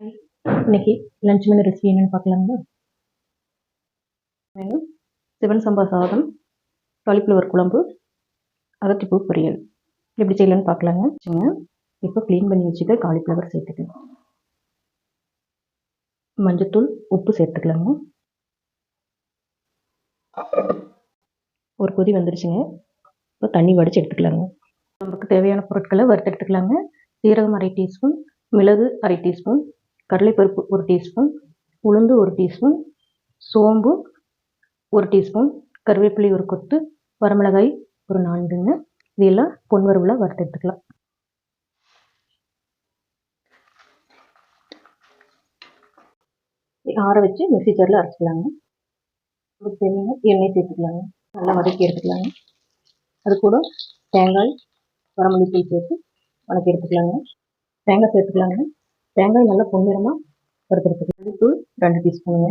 இன்னைக்கு lunch menu recipe என்னென்னு பார்க்கலாங்களா? Menu Sivan சம்பா சாதம் காலிஃப்ளவர் குழம்பு அகத்திப்பூ பொரியல். எப்படி செய்யலான்னு பார்க்கலாங்க. வச்சுங்க. இப்போ க்ளீன் பண்ணி வச்சுக்க காலிஃப்ளவர் சேர்த்துக்கலாம். மஞ்சத்தூள் உப்பு சேர்த்துக்கலாங்க. ஒரு கொதி வந்துருச்சுங்க. இப்போ தண்ணி வடித்து எடுத்துக்கலாங்க. நமக்கு தேவையான பொருட்களை வறுத்து எடுத்துக்கலாங்க. சீரகம் அரை டீஸ்பூன் மிளகு அரை டீஸ்பூன் கடலைப்பருப்பு ஒரு டீஸ்பூன் உளுந்து ஒரு டீஸ்பூன் சோம்பு ஒரு டீஸ்பூன் கருவேப்பிலை ஒரு கொத்து வரமிளகாய் ஒரு நான்குங்க இதெல்லாம் பொன் வறுவலாக வறுத்து எடுத்துக்கலாம் ஆற வச்சு மிக்ஸி ஜாரில் அரைச்சிக்கலாங்க. அதுக்கு தேவையான எண்ணெய் சேர்த்துக்கலாங்க. நல்லா வதக்கி எடுத்துக்கலாங்க. அது கூட தேங்காய் வரமல்லித்தூள் சேர்த்து வதக்கி எடுத்துக்கலாங்க. தேங்காய் சேர்த்துக்கலாங்க. தேங்காய் நல்லா பொன்னிறமாக வறுத்துருக்கு மல்லித்தூள் ரெண்டு டீஸ்பூனுங்க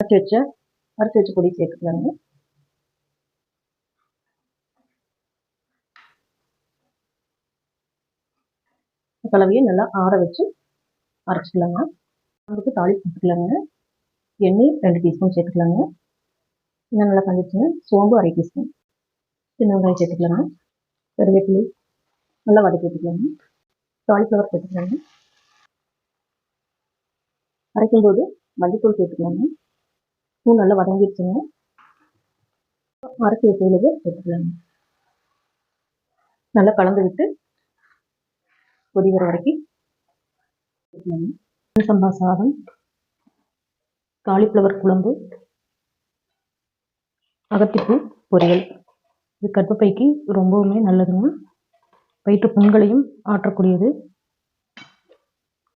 அரைச்சி வச்ச அரைச்சி வச்ச பொடி சேர்த்துக்கலாங்க. கலவையை நல்லா ஆற வச்சு அரைச்சிக்கலாங்க. அதுக்கு தாளிப்பு கொடுத்துக்கலாங்க எண்ணெய் ரெண்டு டீஸ்பூன் சேர்த்துக்கலாங்க. இன்னும் நல்லா கஞ்சிச்சுங்க சோம்பு அரை டீஸ்பூன் சின்ன வெங்காயம் சேர்த்துக்கலாங்க. கருவேப்பிலை நல்லா வதக்கி வச்சுக்கலாங்க காலிஃப்ளவர் சேர்த்துக்கலாங்க அரைக்கும்போது மல்லித்தூள் சேர்த்துக்கலாங்க பூ நல்லா வதங்கிடுச்சுங்க அரைச்சி வச்சுள்ளது சேர்த்துக்கலாங்க நல்லா கலந்து விட்டு கொதி வர வரைக்கும் சம்பா சாதம் காலிஃப்ளவர் குழம்பு அகத்திப்பூ பொரியல். இது கற்பப்பைக்கு ரொம்பவுமே நல்லதுங்க. வயிற்று புண்களையும் ஆற்றக்கூடியது.